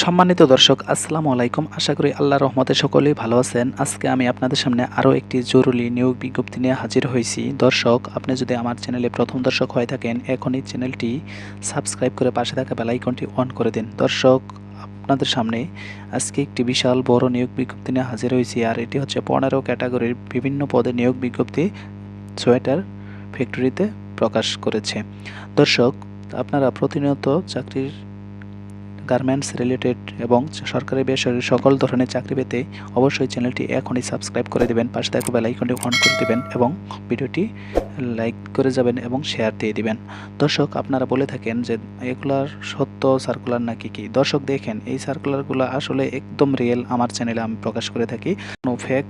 সম্মানিত দর্শক, আসসালামু আলাইকুম। আশা করি আল্লাহ রহমতে সকলেই ভালো আছেন। আজকে আমি আপনাদের সামনে আরও একটি জরুরি নিয়োগ বিজ্ঞপ্তি নিয়ে হাজির হয়েছি। দর্শক, আপনি যদি আমার চ্যানেলে প্রথম দর্শক হয়ে থাকেন, এখনই চ্যানেলটি সাবস্ক্রাইব করে পাশে থাকা বেলাইকনটি অন করে দিন। দর্শক, আপনাদের সামনে আজকে একটি বিশাল বড় নিয়োগ বিজ্ঞপ্তি নিয়ে হাজির হয়েছি, আর এটি হচ্ছে পনেরো ক্যাটাগরির বিভিন্ন পদে নিয়োগ বিজ্ঞপ্তি সোয়েটার ফ্যাক্টরিতে প্রকাশ করেছে। দর্শক, আপনারা প্রতিনিয়ত চাকরির গার্মেন্টস রিলেটেড এবং সরকারি বেসরকারি সকল ধরনের চাকরি পেতে অবশ্যই চ্যানেলটি এখনই সাবস্ক্রাইব করে দেবেন। পাশে থাকা বেল আইকনটি অন করে দেবেন এবং ভিডিওটি লাইক করে যাবেন এবং শেয়ার দিয়ে দিবেন। দর্শক, আপনারা বলে থাকেন যে এগুলার সত্য সার্কুলার নাকি কি? দর্শক, দেখেন, এই সার্কুলারগুলো আসলে একদম রিয়েল আমার চ্যানেলে আমি প্রকাশ করে থাকি। কোনো ফেক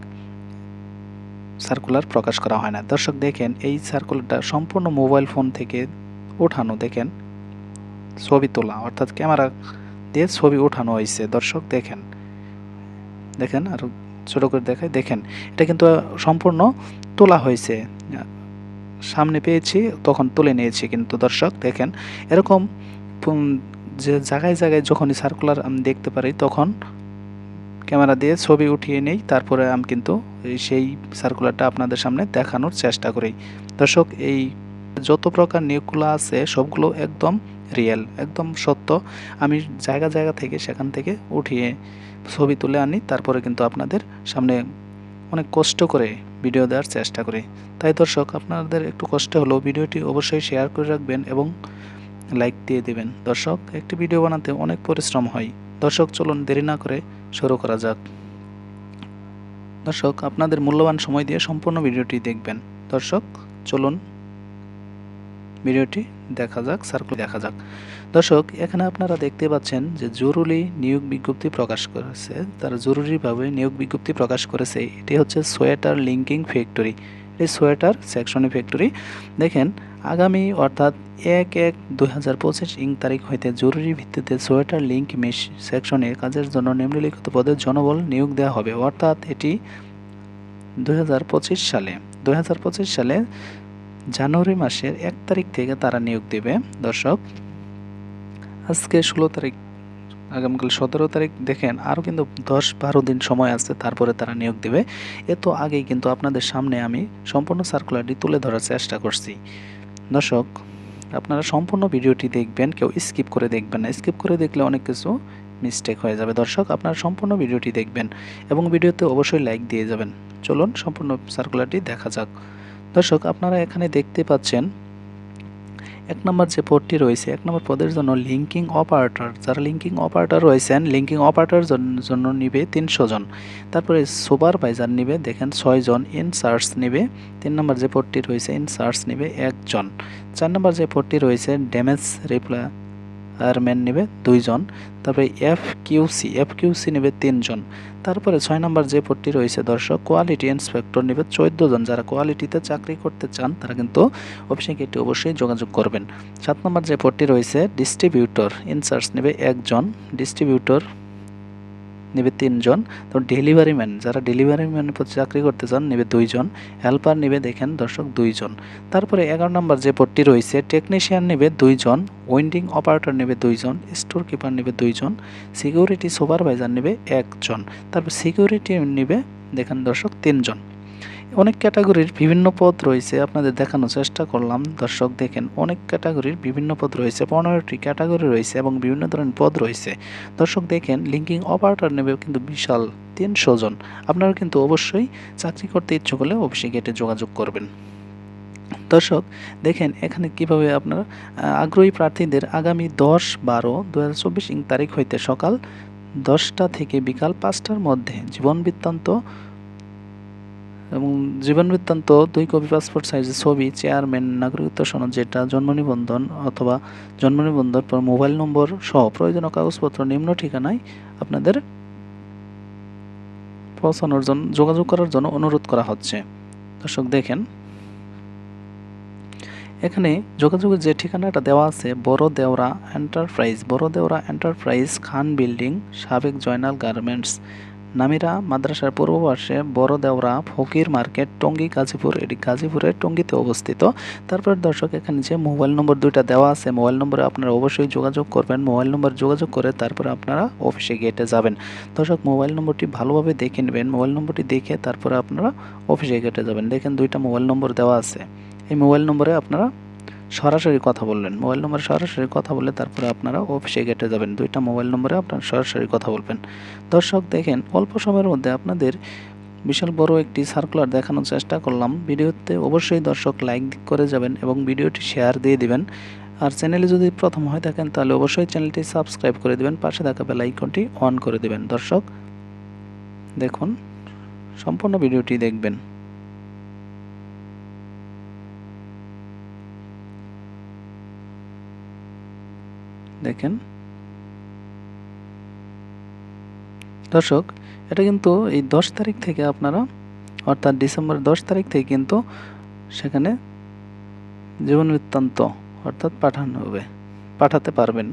সার্কুলার প্রকাশ করা হয় না। দর্শক, দেখেন, এই সার্কুলারটা সম্পূর্ণ মোবাইল ফোন থেকে ওঠানো, দেখেন, ছবি তোলা, অর্থাৎ ক্যামেরা দিয়ে ছবি ওঠানো হয়েছে। দর্শক, দেখেন। দেখেন, আর ছোটো করে দেখায় দেখেন, এটা কিন্তু সম্পূর্ণ তোলা হয়েছে। সামনে পেয়েছি, তখন তুলে নিয়েছি কিন্তু দর্শক, দেখেন। এরকম যে জায়গায় জায়গায় যখনই সার্কুলার আমি দেখতে পারি, তখন ক্যামেরা দিয়ে ছবি উঠিয়ে নেই। তারপরে আমি কিন্তু সেই সার্কুলারটা আপনাদের সামনে দেখানোর চেষ্টা করি। দর্শক, এই যত প্রকার নিয়োগগুলো আছে, সবগুলো একদম রিয়েল একদম সত্য। আমি জায়গা জায়গা থেকে, সেখান থেকে উঠিয়ে ছবি তুলে আনি, তারপরে কিন্তু আপনাদের সামনে অনেক কষ্ট করে ভিডিও দেওয়ার চেষ্টা করি। তাই দর্শক, আপনাদের একটু কষ্ট হলেও ভিডিওটি অবশ্যই শেয়ার করে রাখবেন এবং লাইক দিয়ে দেবেন। দর্শক, একটি ভিডিও বানাতে অনেক পরিশ্রম হয়। দর্শক, চলুন দেরি না করে শুরু করা যাক। দর্শক, আপনাদের মূল্যবান সময় দিয়ে সম্পূর্ণ ভিডিওটি দেখবেন। দর্শক, চলুন ভিডিওটি দেখা যাক সার্কুল দেখা যাক। দর্শক, এখানে আপনারা দেখতে পাচ্ছেন যে জরুরি নিয়োগ বিজ্ঞপ্তি প্রকাশ করেছে। তারা জরুরিভাবে নিয়োগ বিজ্ঞপ্তি প্রকাশ করেছে। এটি হচ্ছে সোয়েটার লিঙ্কিং ফ্যাক্টরি। এই সোয়েটার সেকশনি ফ্যাক্টরি। দেখেন, আগামী অর্থাৎ এক এক দুই হাজার পঁচিশ ইং তারিখ হইতে জরুরি ভিত্তিতে সোয়েটার লিঙ্ক মেশ সেকশনে কাজের জন্য নিম্নলিখিত পদে জনবল নিয়োগ দেওয়া হবে। অর্থাৎ এটি দুই হাজার পঁচিশ সালে। দুই সালে জানুয়ারি মাসের এক তারিখ থেকে তারা নিয়োগ দেবে। দর্শক, আজকে ষোলো তারিখ, আগামীকাল সতেরো তারিখ, দেখেন আরও কিন্তু দশ বারো দিন সময় আছে, তারপরে তারা নিয়োগ দেবে। এত আগেই কিন্তু আপনাদের সামনে আমি সম্পূর্ণ সার্কুলারটি তুলে ধরার চেষ্টা করছি। দর্শক, আপনারা সম্পূর্ণ ভিডিওটি দেখবেন, কেউ স্কিপ করে দেখবেন না। স্কিপ করে দেখলে অনেক কিছু মিস্টেক হয়ে যাবে। দর্শক, আপনারা সম্পূর্ণ ভিডিওটি দেখবেন এবং ভিডিওতে অবশ্যই লাইক দিয়ে যাবেন। চলুন, সম্পূর্ণ সার্কুলারটি দেখা যাক। দর্শক, আপনারা এখানে দেখতে পাচ্ছেন এক নম্বর যে পদটি রয়েছে, এক নম্বর পদের জন্য লিঙ্কিং অপারেটর যারা লিঙ্কিং অপারেটর রয়েছেন লিঙ্কিং অপারেটর জন্য নিবে তিনশো জন। তারপরে সুপারভাইজার নিবে, দেখেন ছয়জন ইনসার্টস নিবে, তিন নম্বর যে পদটি রয়েছে ইনসার্টস নিবে একজন চার নম্বর যে পদটি রয়েছে ড্যামেজ রিপ্লেয়ারম্যান নেবে দুইজন। তারপরে এফ কিউসি এফ কিউসি নেবে তিনজন। তারপরে ছয় নম্বর যে পদটি রয়েছে দর্শক কোয়ালিটি ইন্সপেক্টর নেবে চোদ্দ জন যারা কোয়ালিটিতে চাকরি করতে চান, তারা কিন্তু অফিসে গেটে অবশ্যই যোগাযোগ করবেন। সাত নম্বর যে পদটি রয়েছে ডিস্ট্রিবিউটর ইনচার্জ নেবে একজন। ডিস্ট্রিবিউটর নেবে তিনজন। তো ডেলিভারি ম্যান যারা ডেলিভারি ম্যান চাকরি করতে চান, নেবে দুইজন। হেল্পার নেবে, দেখেন দর্শক, দুইজন। তারপরে এগারো নম্বর যে পদটি রয়েছে টেকনিশিয়ান নেবে দুইজন উইন্ডিং অপারেটর নেবে দুইজন স্টোর কিপার নেবে দুইজন সিকিউরিটি সুপারভাইজার নেবে একজন। তারপর সিকিউরিটি নেবে, দেখেন দর্শক, তিনজন। অনেক ক্যাটাগরির বিভিন্ন পদ রয়েছে, আপনাদের দেখানোর চেষ্টা করলাম। দর্শক দেখেন, অনেক ক্যাটাগরির বিভিন্ন পদ রয়েছে, পনেরোটি ক্যাটাগরি রয়েছে এবং বিভিন্ন ধরনের পদ রয়েছে। দর্শক দেখেন লিঙ্কিং অপারেটর নেবে কিন্তু বিশাল তিনশো জন। আপনারা কিন্তু অবশ্যই চাকরি করতে ইচ্ছুক হলে অফিসে গেটে যোগাযোগ করবেন। দর্শক দেখেন, এখানে কীভাবে আপনার আগ্রহী প্রার্থীদের আগামী দশ বারো দু হাজার তারিখ হইতে সকাল দশটা থেকে বিকাল পাঁচটার মধ্যে জীবন বৃত্তান্ত এবং জীবন বৃত্তান্ত দুই কপি পাসপোর্ট সাইজের ছবি চেয়ারম্যান নাগরিকত্ব সনদ যেটা, জন্ম নিবন্ধন অথবা জন্ম নিবন্ধন পর মোবাইল নম্বর সহ প্রয়োজনীয় কাগজপত্র নিম্ন ঠিকানায় আপনাদের পৌঁছানোর জন্য যোগাযোগ করার জন্য অনুরোধ করা হচ্ছে। দর্শক, দেখেন। এখানে যোগাযোগের যে ঠিকানাটা দেওয়া আছে বড় দেওরা এন্টারপ্রাইজ বড় দেওরা এন্টারপ্রাইজ খান বিল্ডিং, সাবেক জয়নাল গার্মেন্টস নামিরা মাদ্রাসার পূর্ব পাশে বড় দেওরা ফকির মার্কেট, টঙ্গী, গাজীপুর, এটি গাজীপুরের টঙ্গীতে অবস্থিত। তারপর দর্শক, এখানে যে মোবাইল নম্বর দুইটা দেওয়া আছে, মোবাইল নম্বরে আপনারা অবশ্যই যোগাযোগ করবেন। মোবাইল নম্বর যোগাযোগ করে তারপরে আপনারা অফিসে গেটে যাবেন। দর্শক, মোবাইল নম্বরটি ভালোভাবে দেখে নেবেন। মোবাইল নম্বরটি দেখে তারপরে আপনারা অফিসে গেটে যাবেন। দেখেন দুইটা মোবাইল নম্বর দেওয়া আছে। এই মোবাইল নম্বরে আপনারা সরাসরি কথা বললেন। মোবাইল নম্বরে সরাসরি কথা বলে তারপরে আপনারা অফিসে গেটে যাবেন। দুইটা মোবাইল নম্বরে আপনারা সরাসরি কথা বলবেন। দর্শক, দেখেন, অল্প সময়ের মধ্যে আপনাদের বিশাল বড় একটি সার্কুলার দেখানোর চেষ্টা করলাম। ভিডিওতে অবশ্যই দর্শক লাইক করে যাবেন এবং ভিডিওটি শেয়ার দিয়ে দিবেন। আর চ্যানেলে যদি প্রথম হয়ে থাকেন, তাহলে অবশ্যই চ্যানেলটি সাবস্ক্রাইব করে দিবেন। পাশে থাকা বেল আইকনটি অন করে দিবেন। দর্শক, দেখুন, সম্পূর্ণ ভিডিওটি দেখবেন। দেখেন। দর্শক, এটা কিন্তু এই দশ তারিখ থেকে আপনারা, অর্থাৎ ডিসেম্বর দশ তারিখ থেকে কিন্তু সেখানে জীবন বৃত্তান্ত অর্থাৎ পাঠানো হবে, পাঠাতে পারবেন।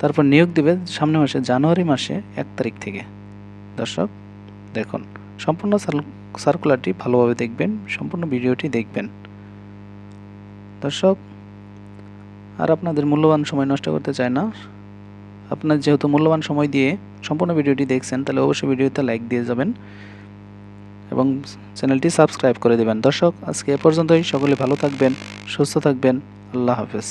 তারপর নিয়োগ দিবে সামনে মাসে, জানুয়ারি মাসে এক তারিখ থেকে। দর্শক, দেখুন, সম্পূর্ণ সার্কুলারটি ভালোভাবে দেখবেন, সম্পূর্ণ ভিডিওটি দেখবেন। দর্শক আর আপনাদের মূল্যবান সময় নষ্ট করতে চায় না। আপনার যেহেতু মূল্যবান সময় দিয়ে সম্পূর্ণ ভিডিওটি দেখছেন, তাহলে অবশ্যই ভিডিওতে লাইক দিয়ে যাবেন এবং চ্যানেলটি সাবস্ক্রাইব করে দেবেন। দর্শক, আজকে এ পর্যন্তই। সকলে ভালো থাকবেন, সুস্থ থাকবেন। আল্লাহ হাফেজ।